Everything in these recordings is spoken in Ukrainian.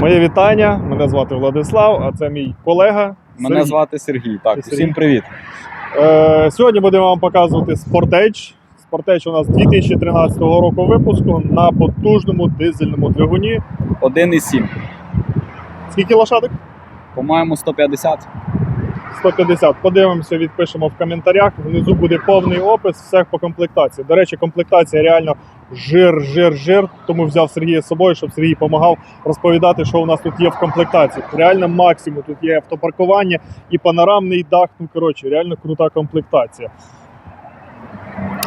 Моє вітання. Мене звати Владислав, а це мій колега. Мене Сергій. звати Сергій. Так, Сергій? всім привіт. Е, сьогодні будемо вам показувати Sportage. Sportage у нас 2013 року випуску на потужному дизельному двигуні. 1,7. Скільки лошадок? По-моєму, 150. 150. Подивимося, відпишемо в коментарях. Внизу буде повний опис всіх по комплектації. До речі, комплектація реально жир, жир, жир. Тому взяв Сергія з собою, щоб Сергій допомагав розповідати, що у нас тут є в комплектації. Реально максимум. Тут є автопаркування і панорамний дах. Ну коротше, реально крута комплектація.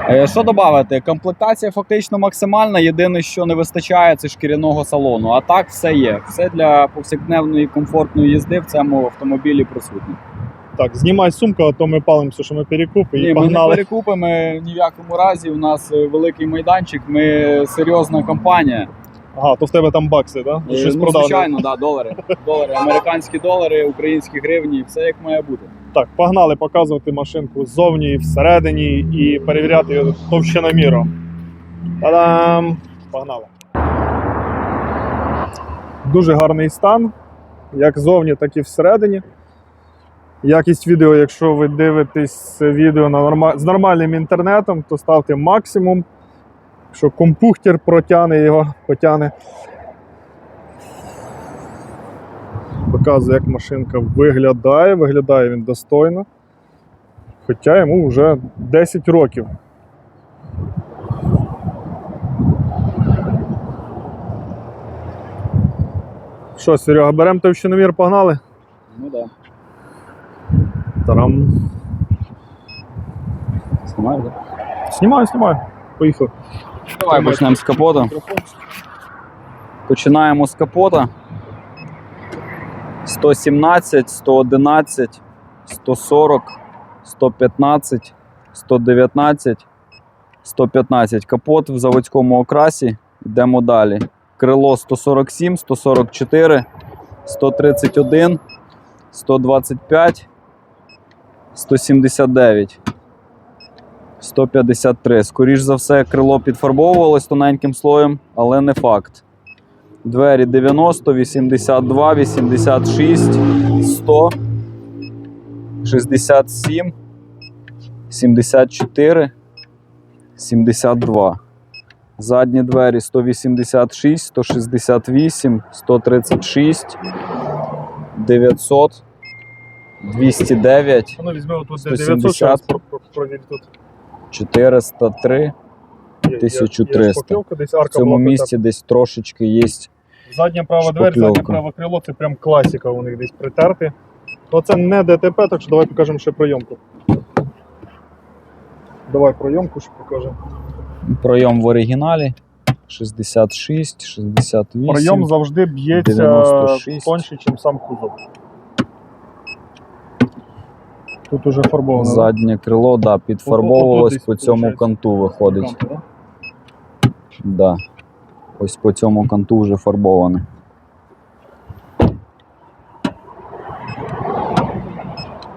Е, Що додати? Комплектація фактично максимальна. Єдине, що не вистачає, це шкіряного салону. А так все є. Все для повсякденної комфортної їзди в цьому автомобілі присутнє. Так, знімай сумку, а то ми палимося, що ми перекупи, і Ні, ми не погнали. перекупимо ні в якому разі. У нас е, великий майданчик, ми серйозна компанія. Ага, то в тебе там бакси, так? Да? Е, Щось ну, продав. звичайно, да, долари. Долари, американські долари, українські гривні, все як має бути. Так, погнали показувати машинку ззовні і всередині і перевіряти її товщиноміром. Та-дам! Погнали. Дуже гарний стан, як ззовні, так і всередині. Якість відео, якщо ви дивитесь відео на норма... з нормальним інтернетом, то ставте максимум. Якщо компухтер протягне його, потягне. Показує, як машинка виглядає. Виглядає він достойно. Хоча йому вже 10 років. Що, Серега, беремо товщиномір, погнали? Ну так. Тарам. Знімаю, да? Знімаю, знімаю. Поїхали. Давай почнемо з капота. Починаємо з капота. 117, 111, 140, 115, 119, 115. Капот в заводському окрасі. Йдемо далі. Крило 147, 144, 131, 125, 179. 153. Скоріш за все, крило підфарбовувалось тоненьким слоєм, але не факт. Двері 90, 82, 86, 100, 67, 74, 72. Задні двері 186, 168, 136, 900, 209. Ну, візьми отут 170. 900, зараз про- про- провір тут. 403. Є- є- є 1300. шпаклівка, десь В цьому була місці десь трошечки є. Задня права двері, заднє шпакльовка. праве крило це прям класика у них десь притерти. Оце не ДТП, так що давай покажемо ще пройомку. Давай пройомку ще покажемо. Пройом в оригіналі 66, 68. Пройом завжди б'ється 96. тоньше, ніж сам кузов. Тут уже фарбовано. Заднє крило, да, підфарбовувалось по цьому канту виходить. Канти, да? Да. Ось по цьому канту вже фарбоване.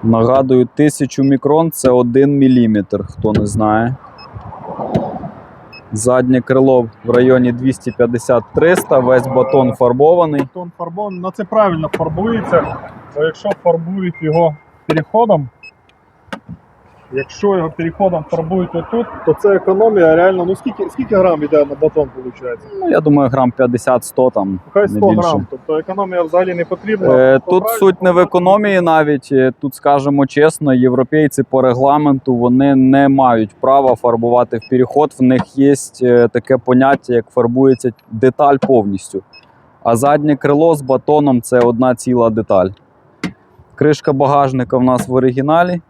Нагадую, 1000 мікрон це 1 мм, хто не знає. Заднє крило в районі 250-300, весь батон фарбований. Тон фарбований, ну це правильно фарбується, бо якщо фарбують його переходом, якщо його переходом фарбують отут, то це економія реально. Ну скільки, скільки грам йде на батон, виходить? Ну, я думаю, грам 50-100 там. Хай Не 100 більше. грам, тобто економія взагалі не потрібна. Е, Тут правильному суть не в економії навіть. е, Тут скажемо чесно, європейці по регламенту вони не мають права фарбувати в переход. В них є е, таке поняття, як фарбується деталь повністю. А заднє крило з батоном це одна ціла деталь. Кришка багажника в нас в оригіналі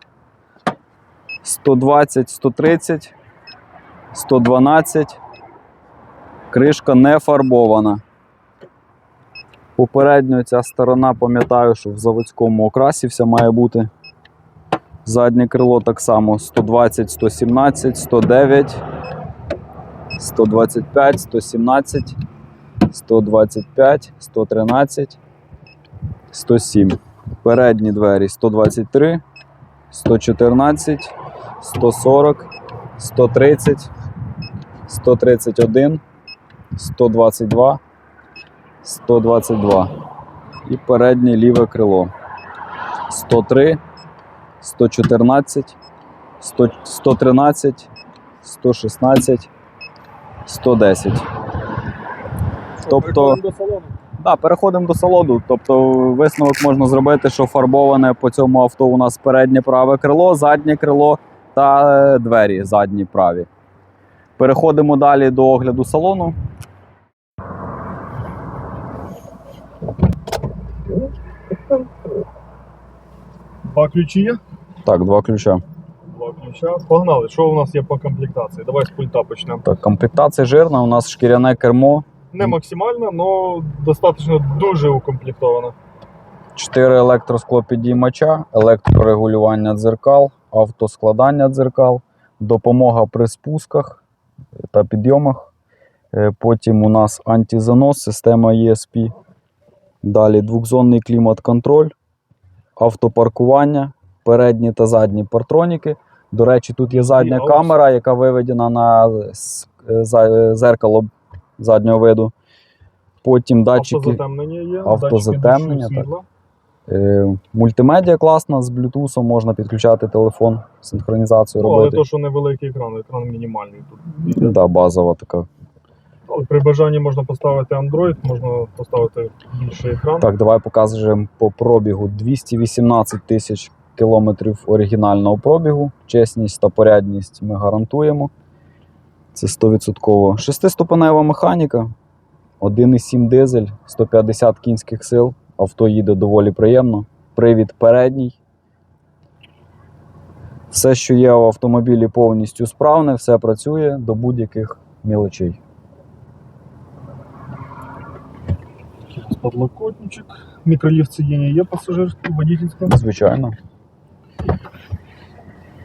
120, 130, 112. Кришка не фарбована. Попередньо ця сторона, пам'ятаю, що в заводському окрасі все має бути. Заднє крило так само 120, 117, 109, 125, 117, 125, 113, 107. Передні двері 123, 114, 140, 130, 131, 122, 122. І переднє ліве крило. 103, 114, 100, 113, 116, 110. Тобто-. Да, переходимо до салону. Тобто висновок можна зробити, що фарбоване по цьому авто у нас переднє праве крило, заднє крило та е, двері задні праві. Переходимо далі до огляду салону. Два ключі є? Так, два ключа. Два ключа. Погнали. Що у нас є по комплектації? Давай з пульта почнемо. Так, комплектація жирна, у нас шкіряне кермо, Не максимально, але достатньо дуже укомплектовано. 4 електросклопідіймача, електрорегулювання дзеркал, автоскладання дзеркал, допомога при спусках та підйомах. Е, Потім у нас антизанос, система ESP. Далі двохзонний клімат-контроль, автопаркування, передні та задні партроніки. До речі, тут є задня камера, яка виведена на е, е, зеркало заднього виду. Потім датчики. Автозатемнення є. Автозатемнення, датчики Мультимедіа класна з Bluetooth, можна підключати телефон, синхронізацію Ну, але робити. то, що невеликий екран, екран мінімальний тут. йде. Да, базова така. Але при бажанні можна поставити Android, можна поставити більший екран. Так, давай покажемо по пробігу 218 тисяч кілометрів оригінального пробігу. Чесність та порядність ми гарантуємо. Це 100%. Шестиступенева механіка, 1,7 дизель, 150 кінських сил. Авто їде доволі приємно. Привід передній. Все, що є в автомобілі, повністю справне, все працює до будь-яких мілочей. Подлокотничок. Мікроліфт сидіння є пасажирським, водительським. Звичайно.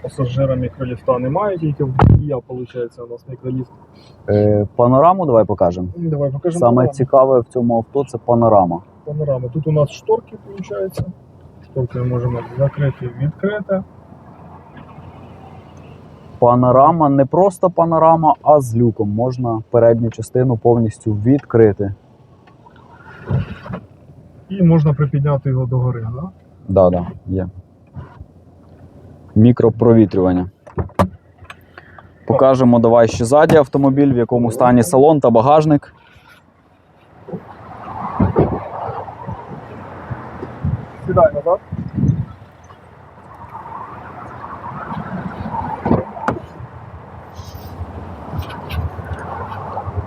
Пасажира мікроліфта немає, тільки водія, виходить, у нас мікроліфт. Е, панораму давай покажемо. Давай покажемо. Саме панораму. цікаве в цьому авто це панорама. Панорама. Тут у нас шторки, виходить. Шторки ми можемо закрити, відкрити. Панорама не просто панорама, а з люком. Можна передню частину повністю відкрити. І можна припідняти його догори. Да? Да, да, є. Мікропровітрювання. Покажемо давай ще ззаді автомобіль, в якому стані салон та багажник. Сідай назад.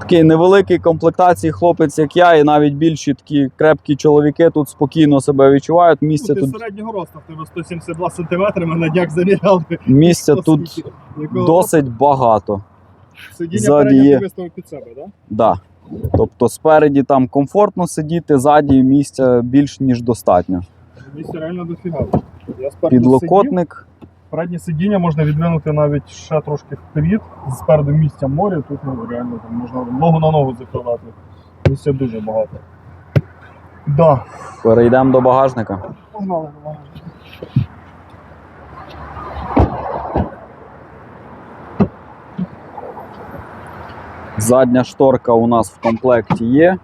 Такий невеликий комплектації хлопець, як я, і навіть більші такі крепкі чоловіки тут спокійно себе відчувають. Місця Ну, ти тут, середнього росту, в тебе 172 см, ми на днях заміряли. місця тут Якого досить багато. Сидіння ззаді є. виставив під себе, так? Да? Да. Тобто спереді там комфортно сидіти, ззаді місця більш ніж достатньо. Місця реально дофіга. Я спереду сидів. Підлокотник. Переднє сидіння можна відвинути навіть ще трошки вперед. Спереду місця моря, тут ну, реально там можна ногу на ногу закладати. Місця дуже багато. Да. Перейдемо до багажника. Погнали, погнали. Задня шторка у нас в комплекті є,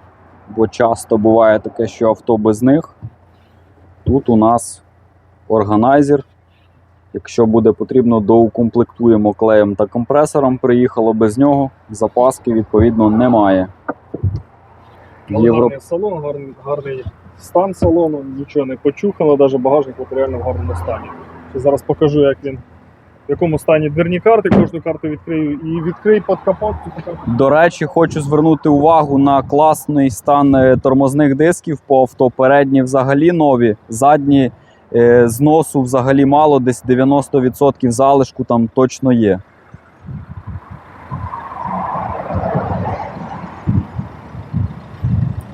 бо часто буває таке, що авто без них. Тут у нас органайзер. Якщо буде потрібно, доукомплектуємо клеєм та компресором. Приїхало без нього. Запаски, відповідно, немає. Євро... Гарний салон, гарний, гарний стан салону, нічого не почухано, навіть багажник реально в гарному стані. Зараз покажу, як він, в якому стані дверні карти, кожну карту відкрию і відкрий під капот. До речі, хочу звернути увагу на класний стан е, тормозних дисків по авто. Передні взагалі нові, задні е, зносу взагалі мало, десь 90% залишку там точно є.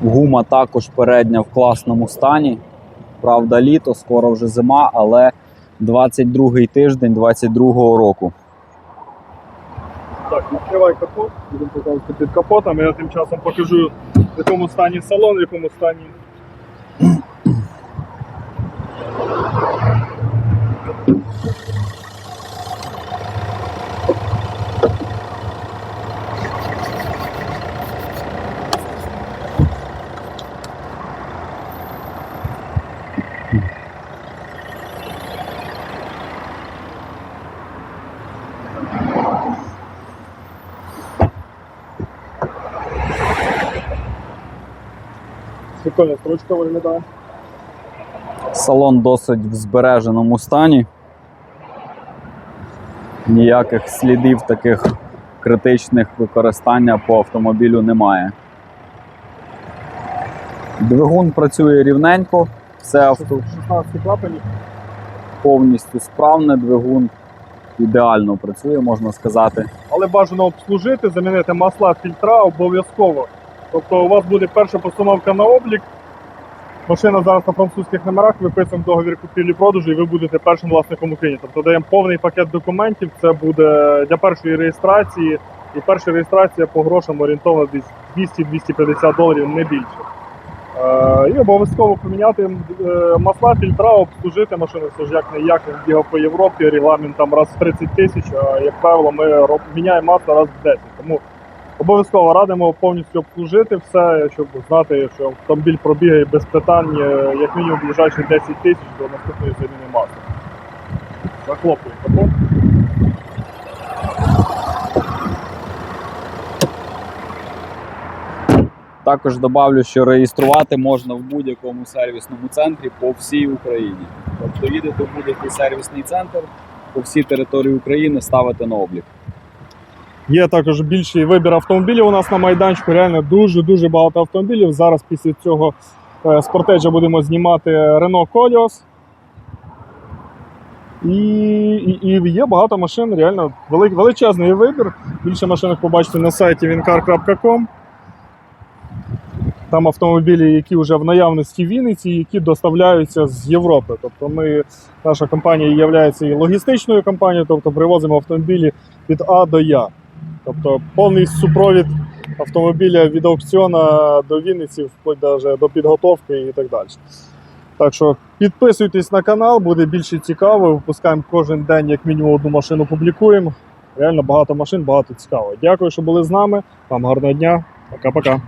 Гума також передня в класному стані. Правда, літо, скоро вже зима, але 22-й тиждень 22-го року. Так, відкривай капот, будемо показувати під капотом. Я тим часом покажу, в якому стані салон, в якому стані. Прикольна строчка виглядає. Салон досить в збереженому стані. Ніяких слідів таких критичних використання по автомобілю немає. Двигун працює рівненько, все авто 16 клапанів. повністю справне, двигун ідеально працює, можна сказати. але бажано обслужити, замінити масла, фільтра обов'язково. Тобто у вас буде перша постановка на облік. Машина зараз на французьких номерах, виписуємо договір купівлі-продажу, і ви будете першим власником України. Тобто даємо повний пакет документів. Це буде для першої реєстрації. І перша реєстрація по грошам орієнтовно десь 200-250 доларів, не більше. Е, і обов'язково поміняти е, масла, фільтра, обслужити машину. Це ж як не як він бігав по Європі, регламент там раз в 30 тисяч, а як правило, ми міняємо масло раз в 10. Тому обов'язково радимо повністю обслужити все, щоб знати, що автомобіль пробігає без питань, е, як мінімум ближайші 10 тисяч до наступної заміни масла. Захлопуємо капот. Також добавлю, що реєструвати можна в будь-якому сервісному центрі по всій Україні. Тобто їдете в будь-який сервісний центр по всій території України ставите на облік. Є також більший вибір автомобілів у нас на майданчику. Реально дуже-дуже багато автомобілів. Зараз після цього е, спортеджа будемо знімати Renault Koleos. І, і, і є багато машин, реально вели- величезний вибір. Більше машинок побачите на сайті wincar.com. Там автомобілі, які вже в наявності в Вінниці, які доставляються з Європи. Тобто ми, наша компанія є і логістичною компанією, тобто привозимо автомобілі від А до Я. Тобто повний супровід автомобіля від аукціона до Вінниці, вплоть даже до підготовки і так далі. Так що підписуйтесь на канал, буде більше цікаво. Випускаємо кожен день, як мінімум, одну машину публікуємо. Реально багато машин, багато цікаво. Дякую, що були з нами. Вам гарного дня. Пока-пока.